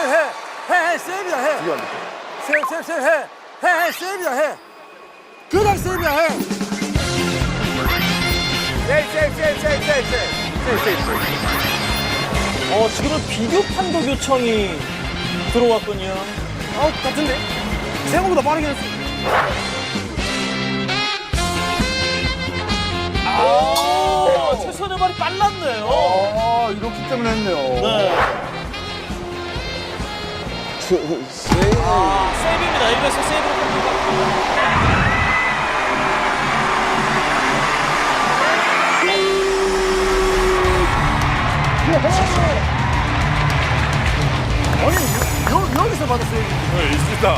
세이브 세이브 세이브 해. 해, 해, 세이브야, 해. 그냥 세이브야, 해. 세이브, 세이브, 세이브, 세이브, 세이브, 세이브, 세이브, 세이브. 어, 지금은 비디오 판독 요청이 들어왔군요. 아웃 같은데? 생각보다 빠르게 했어. 아, 최선의 발이 빨랐네요. 아, 이렇기 때문에 했네요. 네. 아, 세이브입니다. 이거에서 세이브를 합니다. 아니, 여, 여기서 받았어요. 네, 있습니다.